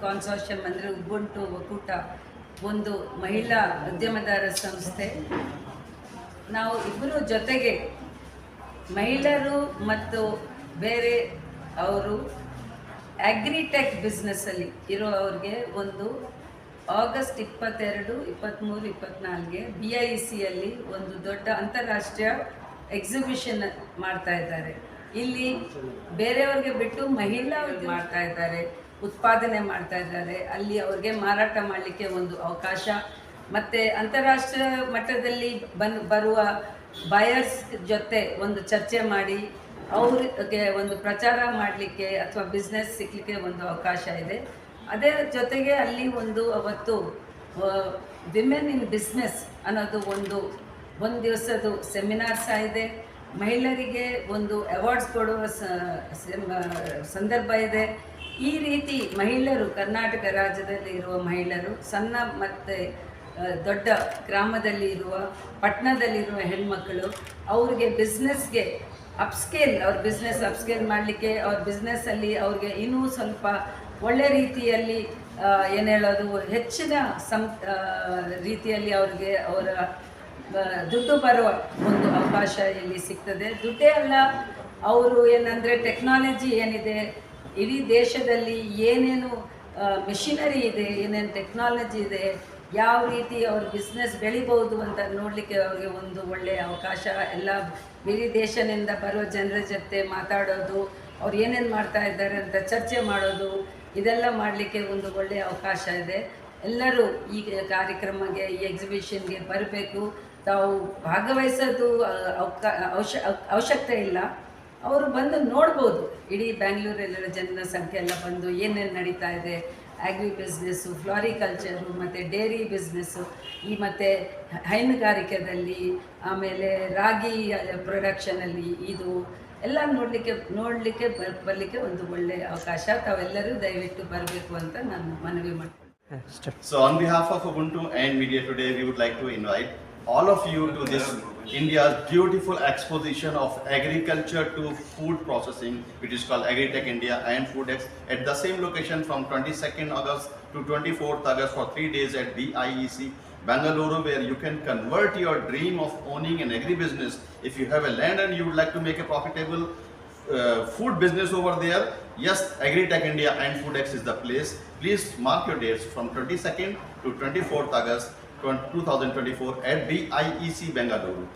ಕಾನ್ಸೋರ್ಷಿಯಂ ಅಂದರೆ ಉಬುಂಟು ಒಕ್ಕೂಟ ಒಂದು ಮಹಿಳಾ ಉದ್ಯಮದಾರ ಸಂಸ್ಥೆ. ನಾವು ಇಬ್ಬರು ಜೊತೆಗೆ ಮಹಿಳೆಯರು ಮತ್ತು ಬೇರೆ ಅವರು ಅಗ್ರಿಟೆಕ್ ಬಿಸ್ನೆಸ್ಸಲ್ಲಿ ಇರೋ ಅವ್ರಿಗೆ ಒಂದು ಆಗಸ್ಟ್ ಇಪ್ಪತ್ತೆರಡು ಇಪ್ಪತ್ತ್ಮೂರು ಇಪ್ಪತ್ತ್ನಾಲ್ಗೆ ಬಿ ಐ ಸಿಯಲ್ಲಿ ಒಂದು ದೊಡ್ಡ ಅಂತಾರಾಷ್ಟ್ರೀಯ ಎಕ್ಸಿಬಿಷನ್ ಮಾಡ್ತಾ ಇದ್ದಾರೆ. ಇಲ್ಲಿ ಬೇರೆಯವ್ರಿಗೆ ಬಿಟ್ಟು ಮಹಿಳಾ ಮಾಡ್ತಾ ಇದ್ದಾರೆ, ಉತ್ಪಾದನೆ ಮಾಡ್ತಾ ಇದ್ದಾರೆ. ಅಲ್ಲಿ ಅವ್ರಿಗೆ ಮಾರಾಟ ಮಾಡಲಿಕ್ಕೆ ಒಂದು ಅವಕಾಶ. ಮತ್ತು ಅಂತಾರಾಷ್ಟ್ರೀಯ ಮಟ್ಟದಲ್ಲಿ ಬನ್, ಬರುವ ಬಯರ್ಸ್ ಜೊತೆ ಒಂದು ಚರ್ಚೆ ಮಾಡಿ, ಅವ್ರಿಗೆ ಒಂದು ಪ್ರಚಾರ ಮಾಡಲಿಕ್ಕೆ ಅಥವಾ ಬಿಸ್ನೆಸ್ ಸಿಕ್ಕಲಿಕ್ಕೆ ಒಂದು ಅವಕಾಶ ಇದೆ. ಅದೇ ಜೊತೆಗೆ ಅಲ್ಲಿ ಒಂದು ಅವತ್ತು ವಿಮೆನ್ ಇನ್ ಬಿಸ್ನೆಸ್ ಅನ್ನೋದು ಒಂದು ಒಂದು ದಿವಸದ್ದು ಸೆಮಿನಾರ್ ಸಹ ಇದೆ. ಮಹಿಳೆಯರಿಗೆ ಒಂದು ಅವಾರ್ಡ್ಸ್ ಕೊಡುವ ಸಂದರ್ಭ ಇದೆ. ಈ ರೀತಿ ಮಹಿಳೆಯರು, ಕರ್ನಾಟಕ ರಾಜ್ಯದಲ್ಲಿ ಇರುವ ಮಹಿಳೆಯರು, ಸಣ್ಣ ಮತ್ತು ದೊಡ್ಡ ಗ್ರಾಮದಲ್ಲಿ ಇರುವ, ಪಟ್ಟಣದಲ್ಲಿರುವ ಹೆಣ್ಮಕ್ಕಳು ಅವ್ರಿಗೆ ಬಿಸ್ನೆಸ್ಗೆ ಅಪ್ಸ್ಕೇಲ್ ಅವ್ರ ಬಿಸ್ನೆಸ್ ಅಪ್ಸ್ಕೇಲ್ ಮಾಡಲಿಕ್ಕೆ, ಅವ್ರ ಬಿಸ್ನೆಸ್ಸಲ್ಲಿ ಅವ್ರಿಗೆ ಇನ್ನೂ ಸ್ವಲ್ಪ ಒಳ್ಳೆ ರೀತಿಯಲ್ಲಿ ಏನು ಹೇಳೋದು, ಹೆಚ್ಚಿನ ಸಂ ರೀತಿಯಲ್ಲಿ ಅವ್ರಿಗೆ ಅವರ ದುಡ್ಡು ಬರೋ ಒಂದು ಅವಕಾಶ ಇಲ್ಲಿ ಸಿಗ್ತದೆ. ದುಡ್ಡೇ ಅಲ್ಲ, ಅವರು ಏನಂದರೆ ಟೆಕ್ನಾಲಜಿ ಏನಿದೆ, ಇಡೀ ದೇಶದಲ್ಲಿ ಏನೇನು ಮೆಷಿನರಿ ಇದೆ, ಏನೇನು ಟೆಕ್ನಾಲಜಿ ಇದೆ, ಯಾವ ರೀತಿ ಅವ್ರ ಬಿಸ್ನೆಸ್ ಬೆಳಿಬೋದು ಅಂತ ನೋಡಲಿಕ್ಕೆ ಅವ್ರಿಗೆ ಒಂದು ಒಳ್ಳೆಯ ಅವಕಾಶ. ಎಲ್ಲ ಬೇರೆ ದೇಶದಿಂದ ಬರೋ ಜನರ ಜೊತೆ ಮಾತಾಡೋದು, ಅವ್ರು ಏನೇನು ಮಾಡ್ತಾ ಇದ್ದಾರೆ ಅಂತ ಚರ್ಚೆ ಮಾಡೋದು, ಇದೆಲ್ಲ ಮಾಡಲಿಕ್ಕೆ ಒಂದು ಒಳ್ಳೆಯ ಅವಕಾಶ ಇದೆ. ಎಲ್ಲರೂ ಈ ಕಾರ್ಯಕ್ರಮಕ್ಕೆ, ಈ ಎಕ್ಸಿಬಿಷನ್ಗೆ ಬರಬೇಕು. ತಾವು ಭಾಗವಹಿಸೋದು ಅವಶ್ಯ ಅವಶ್ಯಕತೆ ಇಲ್ಲ. ಅವರು ಬಂದು ನೋಡ್ಬೋದು. ಇಡೀ ಬ್ಯಾಂಗ್ಳೂರಲ್ಲಿರೋ ಜನರ ಸಂಖ್ಯೆ ಎಲ್ಲ ಬಂದು ಏನೇನು ನಡೀತಾ ಇದೆ. ಆಗ್ರಿ ಬಿಸ್ನೆಸ್ಸು ಫ್ಲಾರಿಕಲ್ಚರು ಮತ್ತು ಡೇರಿ ಬಿಸ್ನೆಸ್ಸು ಈ ಮತ್ತು ಹೈನುಗಾರಿಕೆದಲ್ಲಿ ಆಮೇಲೆ ರಾಗಿ ಪ್ರೊಡಕ್ಷನಲ್ಲಿ ಇದು ಎಲ್ಲ ನೋಡಲಿಕ್ಕೆ ನೋಡಲಿಕ್ಕೆ ಬರಲಿಕ್ಕೆ ಒಂದು ಒಳ್ಳೆಯ ಅವಕಾಶ. ತಾವೆಲ್ಲರೂ ದಯವಿಟ್ಟು ಬರಬೇಕು ಅಂತ ನಾನು ಮನವಿ ಮಾಡ್ತೀನಿ. So, on behalf of Ubuntu and Media Today, we would like to invite all of you to this India's beautiful exposition of agriculture to food processing, which is called Agritech India and FoodX, at the same location from 22nd August to 24th August for three days at BIEC. Bangalore, where you can convert your dream of owning an agribusiness. If you have a land and you would like to make a profitable uh, food business over there, yes, Agritech India and FoodX is the place. Please mark your dates from 22nd to 24th August 2024 at BIEC Bengaluru.